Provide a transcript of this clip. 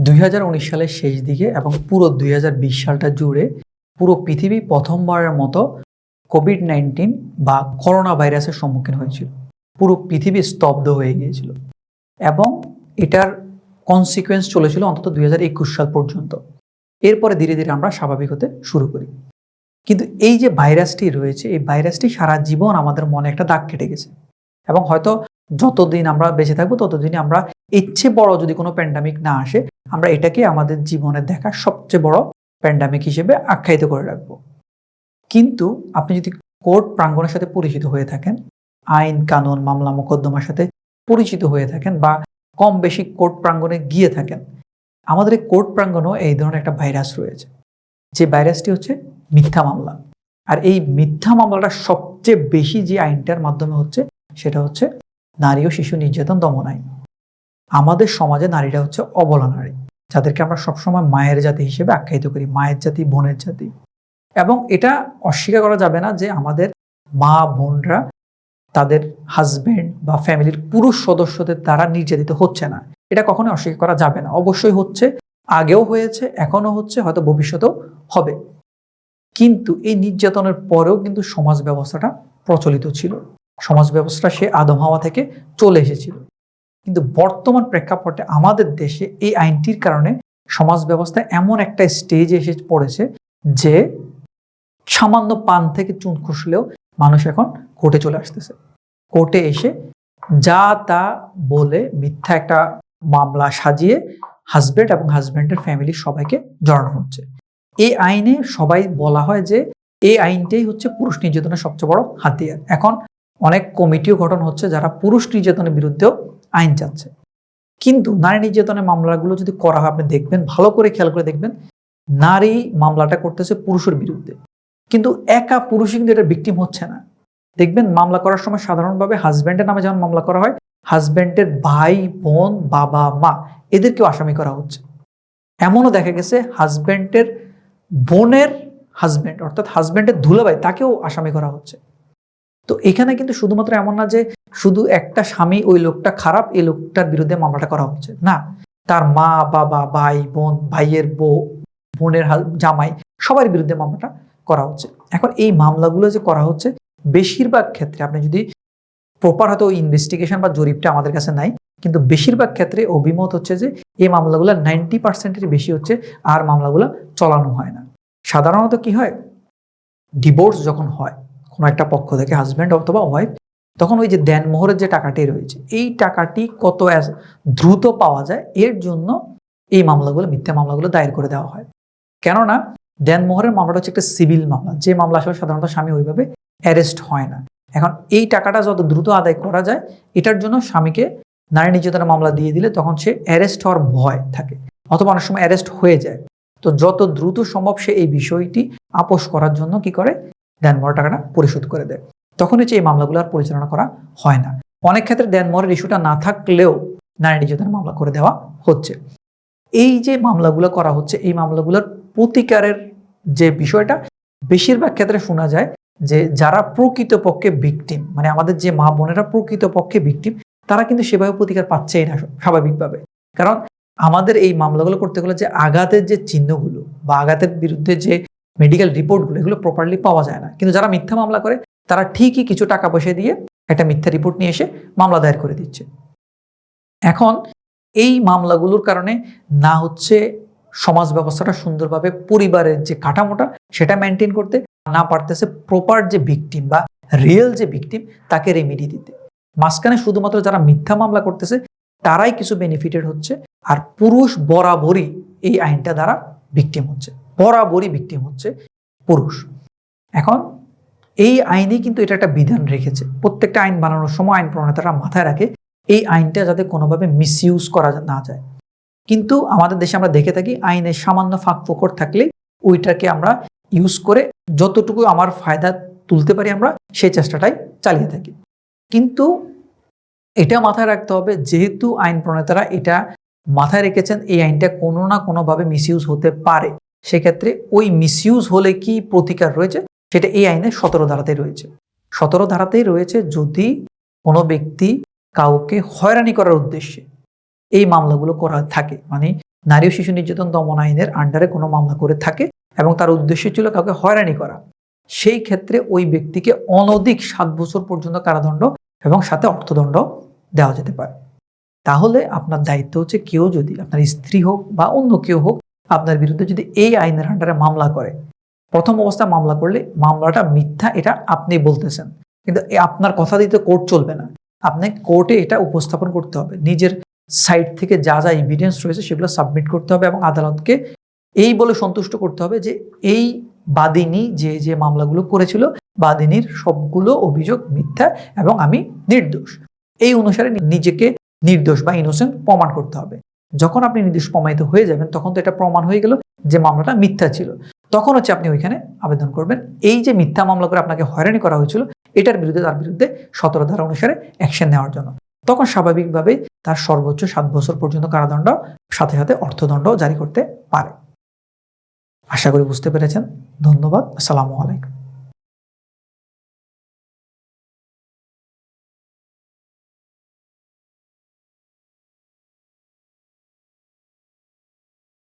দুই হাজার উনিশ সালের শেষ দিকে এবং পুরো দুই হাজার বিশ সালটা জুড়ে পুরো পৃথিবী প্রথমবারের মতো কোভিড নাইন্টিন বা করোনা ভাইরাসের সম্মুখীন হয়েছিল। পুরো পৃথিবী স্তব্ধ হয়ে গিয়েছিল এবং এটার কনসিকুয়েন্স চলেছিল অন্তত দুই হাজার একুশ সাল পর্যন্ত। এরপরে ধীরে ধীরে আমরা স্বাভাবিক হতে শুরু করি। কিন্তু এই যে ভাইরাসটি রয়েছে, এই ভাইরাসটি সারা জীবন আমাদের মনে একটা দাগ কেটে গেছে। এবং হয়তো যতদিন আমরা বেঁচে থাকব, ততদিনই আমরা ইচ্ছে বড় যদি কোনো প্যান্ডামিক না আসে, আমরা এটাকে আমাদের জীবনে দেখা সবচেয়ে বড় প্যান্ডামিক হিসেবে আখ্যায়িত করে রাখব। কিন্তু আপনি যদি কোর্ট প্রাঙ্গণের সাথে পরিচিত হয়ে থাকেন, আইন, কানুন, মামলা, মোকদ্দমার সাথে পরিচিত হয়ে থাকেন বা কম বেশি কোর্ট প্রাঙ্গণে গিয়ে থাকেন, আমাদের এই কোর্ট প্রাঙ্গণেও এই ধরনের একটা ভাইরাস রয়েছে। যে ভাইরাসটি হচ্ছে মিথ্যা মামলা। আর এই মিথ্যা মামলাটা সবচেয়ে বেশি যে আইনটার মাধ্যমে হচ্ছে, সেটা হচ্ছে নারী ও শিশু নির্যাতন দমন আইন। আমাদের সমাজে নারীরা হচ্ছে অবলা নারী, যাদেরকে আমরা সবসময় মায়ের জাতি হিসেবে আখ্যায়িত করি, মায়ের জাতি, বোনের জাতি। এবং এটা অস্বীকার করা যাবে না যে আমাদের মা, বোনরা তাদের হাজব্যান্ড বা ফ্যামিলির পুরুষ সদস্যদের দ্বারা নির্যাতিত হচ্ছে না। এটা কখনোই অস্বীকার করা যাবে না। অবশ্যই হচ্ছে, আগেও হয়েছে, এখনও হচ্ছে, হয়তো ভবিষ্যতেও হবে। কিন্তু এই নির্যাতনের পরেও কিন্তু সমাজ ব্যবস্থাটা প্রচলিত ছিল। সমাজ ব্যবস্থা সে আদম হাওয়া থেকে চলে এসেছিল। কিন্তু বর্তমান প্রেক্ষাপটে আমাদের দেশে এই আইনটির কারণে সমাজ ব্যবস্থা এমন একটা স্টেজে এসে পড়েছে যে সামান্য পান থেকে চুন খসলেও মানুষ এখন কোর্টে চলে আসতেছে। কোর্টে এসে যা তা বলে মিথ্যা একটা মামলা সাজিয়ে হাজব্যান্ড এবং হাজব্যান্ডের ফ্যামিলির সবাইকে জড়ানো হচ্ছে। এই আইনে সবাই বলা হয় যে এই আইনটাই হচ্ছে পুরুষ নির্যাতনের সবচেয়ে বড় হাতিয়ার। এখন অনেক কমিটিও গঠন হচ্ছে যারা পুরুষ নির্যাতনের বিরুদ্ধেও আইন চাচ্ছে। কিন্তু নারী নির্যাতনের মামলাগুলো যদি করা হয়, আপনি দেখবেন, ভালো করে খেয়াল করে দেখবেন, নারী মামলাটা করতেছে পুরুষের বিরুদ্ধে। কিন্তু একা পুরুষই কিন্তু এটা ভিকটিম হচ্ছে না। দেখবেন, মামলা করার সময় সাধারণভাবে হাজব্যান্ডের নামে যেমন মামলা করা হয় হাজব্যান্ডের ভাই, বোন, বাবা, মা, এদেরকেও আসামি করা হচ্ছে। এমনও দেখা গেছে হাজব্যান্ডের বোনের হাজব্যান্ড অর্থাৎ হাজব্যান্ডের ধুলাভাই তাকেও আসামি করা হচ্ছে। তো এখানে কিন্তু শুধুমাত্র এমন না যে শুধু একটা স্বামী ওই লোকটা খারাপ, এই লোকটার বিরুদ্ধে মামলাটা করা হচ্ছে। না, তার মা, বাবা, ভাই, বোন, ভাইয়ের বউ, বোনের জামাই, সবার বিরুদ্ধে মামলাটা করা হচ্ছে। এখন এই মামলাগুলো যে করা হচ্ছে, বেশিরভাগ ক্ষেত্রে আপনি যদি প্রপার হয়তো ইনভেস্টিগেশন বা জরিপটা আমাদের কাছে নাই, কিন্তু বেশিরভাগ ক্ষেত্রে অভিমত হচ্ছে যে এই মামলাগুলো নাইনটি পার্সেন্টের বেশি হচ্ছে আর মামলাগুলো চলানো হয় না। সাধারণত কি হয়? ডিভোর্স যখন হয় কোনো একটা পক্ষ থেকে হাজব্যান্ড অথবা ওয়াইফ তখন ওই যে দেন মোহরের যে টাকাটি রয়েছে, এই টাকাটি কত দ্রুত পাওয়া যায়, এর জন্য এই মামলাগুলো, মিথ্যা মামলাগুলো দায়ের করে দেওয়া হয়। কেননা দেনমোহরের মামলাটা হচ্ছে একটা সিভিল মামলা, যে মামলা আসলে সাধারণত স্বামী ওইভাবে অ্যারেস্ট হয় না। এখন এই টাকাটা যত দ্রুত আদায় করা যায়, এটার জন্য স্বামীকে নারী নির্যাতনের মামলা দিয়ে দিলে তখন সে অ্যারেস্ট হওয়ার ভয় থাকে, অথবা অনেক সময় অ্যারেস্ট হয়ে যায়। তো যত দ্রুত সম্ভব সে এই বিষয়টি আপোষ করার জন্য কি করে? দেনমোহর টাকাটা পরিশোধ করে দেয়। তখন হচ্ছে এই মামলাগুলো আর পরিচালনা করা হয় না। অনেক ক্ষেত্রে দেনমোহরের ইস্যুটা না থাকলেও নারী নির্যাতনের মামলা করে দেওয়া হচ্ছে। এই যে মামলাগুলো করা হচ্ছে, এই মামলাগুলোর প্রতিকারের যে বিষয়টা, বেশিরভাগ ক্ষেত্রে শোনা যায় যে যারা প্রকৃতপক্ষে ভিকটিম মানে আমাদের যে মা বোনেরা প্রকৃতপক্ষে ভিকটিম তারা কিন্তু সেভাবে প্রতিকার পাচ্ছেই না স্বাভাবিকভাবে। কারণ আমাদের এই মামলাগুলো করতে গেলে যে আঘাতের যে চিহ্নগুলো বা আঘাতের বিরুদ্ধে যে মেডিকেল রিপোর্টগুলো এগুলো প্রপারলি পাওয়া যায় না। কিন্তু যারা মিথ্যা মামলা করে, তারা ঠিকই কিছু টাকা পয়সা দিয়ে একটা মিথ্যা রিপোর্ট নিয়ে এসে মামলা দায়ের করে দিচ্ছে। এখন এই মামলাগুলোর কারণে না হচ্ছে সমাজ ব্যবস্থাটা সুন্দরভাবে পরিবারের যে কাঠামোটা, সেটা মেনটেন করতে, না পারতেছে প্রপার যে ভিকটিম বা রিয়েল যে ভিকটিম তাকে রেমিডি দিতে। মাঝখানে শুধুমাত্র যারা মিথ্যা মামলা করতেছে, তারাই কিছু বেনিফিটেড হচ্ছে, আর পুরুষ বরাবরই এই আইনটা দ্বারা ভিকটিম হচ্ছে, বরাবরই ভিকটিম হচ্ছে পুরুষ। এখন এই আইনে কিন্তু এটা একটা বিধান রেখেছে। প্রত্যেকটা আইন বানানোর সময় আইন প্রণেতারা মাথায় রাখে, এই আইনটা যাতে কোনোভাবে মিসইউজ করা না যায়। কিন্তু আমাদের দেশে আমরা দেখে থাকি আইনের সামান্য ফাঁক ফোকর থাকলে ওইটাকে আমরা ইউজ করে যতটুকু আমার ফায়দা তুলতে পারি আমরা সেই চেষ্টাটাই চালিয়ে থাকি। কিন্তু এটা মাথায় রাখতে হবে, যেহেতু আইন প্রণেতারা এটা মাথায় রেখেছেন এই আইনটা কোনো না কোনোভাবে মিসইউজ হতে পারে। সেক্ষেত্রে ওই মিসইউজ হলে কি প্রতিকার রয়েছে? সেটা এই আইনের সতেরো ধারাতেই রয়েছে। সতেরো ধারাতেই রয়েছে যদি কোনো ব্যক্তি কাউকে হয়রানি করার উদ্দেশ্যে এই মামলাগুলো করা থাকে মানে নারী ও শিশু নির্যাতন দমন আইনের আন্ডারে কোনো মামলা করে থাকে এবং তার উদ্দেশ্য ছিল কাউকে হয়রানি করা। সেই ক্ষেত্রে ওই ব্যক্তিকে অনধিক সাত বছর পর্যন্ত কারাদণ্ড এবং সাথে অর্থদণ্ড দেওয়া যেতে পারে। তাহলে আপনার দায়িত্ব হচ্ছে কেউ যদি, আপনার স্ত্রী হোক বা অন্য কেউ হোক, আপনার বিরুদ্ধে যদি এই আইনের আন্ডারে মামলা করে, প্রথম অবস্থায় মামলা করলে মামলাটা মিথ্যা এটা আপনি বলতেছেন। কিন্তু আপনার কথা দিতে কোর্ট চলবে না। আপনি কোর্টে এটা উপস্থাপন করতে হবে। নিজের সাইড থেকে যা যা এভিডেন্স রয়েছে সেগুলো সাবমিট করতে হবে এবং আদালতকে এই বলে সন্তুষ্ট করতে হবে যে এই বাদিনী যে যে মামলাগুলো করেছিল, বাদিনীর সবগুলো অভিযোগ মিথ্যা এবং আমি নির্দোষ। এই অনুসারে নিজেকে নির্দোষ বা ইনোসেন্ট প্রমাণ করতে হবে। যখন আপনি নির্দোষ প্রমাণিত হয়ে যাবেন, তখন তো এটা প্রমাণ হয়ে গেল যে মামলাটা মিথ্যা ছিল। তখন হচ্ছে আপনি ওইখানে আবেদন করবেন। এই যে মিথ্যা মামলা করে আপনাকে হয়রানি করা হয়েছিল, এটার বিরুদ্ধে, তার বিরুদ্ধে সতেরো ধারা অনুসারে অ্যাকশন নেওয়ার জন্য। তখন স্বাভাবিকভাবেই তার সর্বোচ্চ সাত বছর পর্যন্ত কারাদণ্ড, সাথে সাথে অর্থদণ্ড জারি করতে পারে। আশা করি বুঝতে পেরেছেন। ধন্যবাদ। আসসালামু আলাইকুম।